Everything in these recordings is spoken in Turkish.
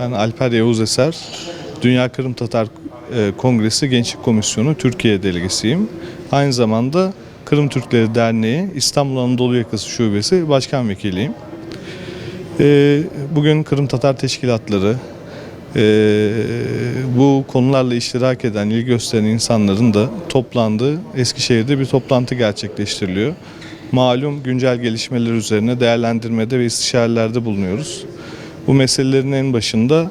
Ben Alper Yavuz Eser, Dünya Kırım Tatar e, Kongresi Gençlik Komisyonu Türkiye delegesiyim. Aynı zamanda Kırım Türkleri Derneği İstanbul Anadolu Yakası Şubesi Başkan Vekiliyim. E, Bugün Kırım Tatar Teşkilatları, e, bu konularla iştirak eden, ilgi gösteren insanların da toplandığı Eskişehir'de bir toplantı gerçekleştiriliyor. Malum güncel gelişmeler üzerine değerlendirmede ve istişarelerde bulunuyoruz. Bu meselelerin en başında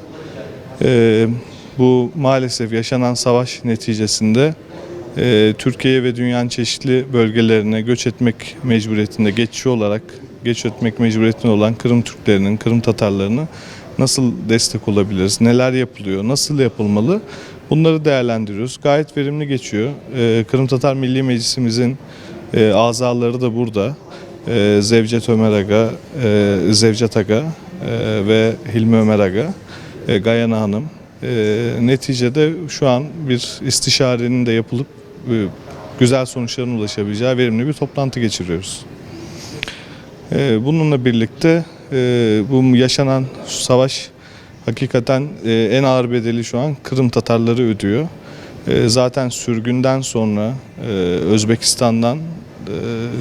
e, bu maalesef yaşanan savaş neticesinde e, Türkiye ve dünyanın çeşitli bölgelerine göç etmek mecburiyetinde geçici olarak göç etmek mecburiyetinde olan Kırım Türklerinin, Kırım Tatarlarını nasıl destek olabiliriz, neler yapılıyor, nasıl yapılmalı bunları değerlendiriyoruz. Gayet verimli geçiyor. E, Kırım Tatar Milli Meclisimizin e, azaları da burada. E, Zevcet Ömer Aga, e, Zevcet Aga ve Hilmi Ömer Aga, e, Gayana Hanım. E, neticede şu an bir istişarenin de yapılıp e, güzel sonuçların ulaşabileceği verimli bir toplantı geçiriyoruz. Bununla birlikte e, bu yaşanan savaş hakikaten e, en ağır bedeli şu an Kırım Tatarları ödüyor. Zaten sürgünden sonra Özbekistan'dan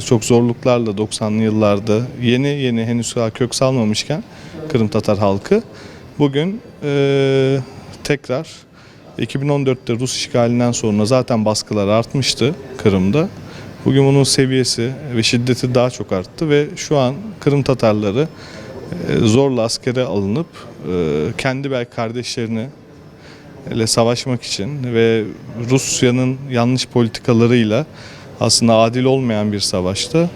çok zorluklarla 90'lı yıllarda yeni yeni henüz daha kök salmamışken Kırım Tatar halkı bugün e, tekrar 2014'te Rus işgalinden sonra zaten baskılar artmıştı Kırım'da. Bugün bunun seviyesi ve şiddeti daha çok arttı ve şu an Kırım Tatarları e, zorla askere alınıp e, kendi belki kardeşlerini ile savaşmak için ve Rusya'nın yanlış politikalarıyla aslında adil olmayan bir savaşta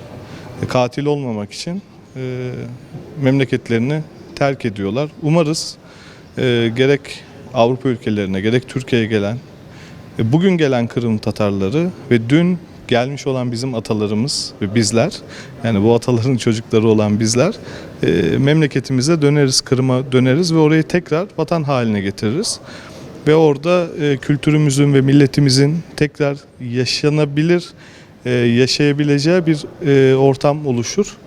e, katil olmamak için e, memleketlerini terk ediyorlar. Umarız e, gerek Avrupa ülkelerine gerek Türkiye'ye gelen e, bugün gelen Kırım Tatarları ve dün gelmiş olan bizim atalarımız ve bizler yani bu ataların çocukları olan bizler e, memleketimize döneriz, Kırım'a döneriz ve orayı tekrar vatan haline getiririz. Ve orada e, kültürümüzün ve milletimizin tekrar yaşanabilir, e, yaşayabileceği bir e, ortam oluşur.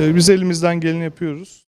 E, biz elimizden geleni yapıyoruz.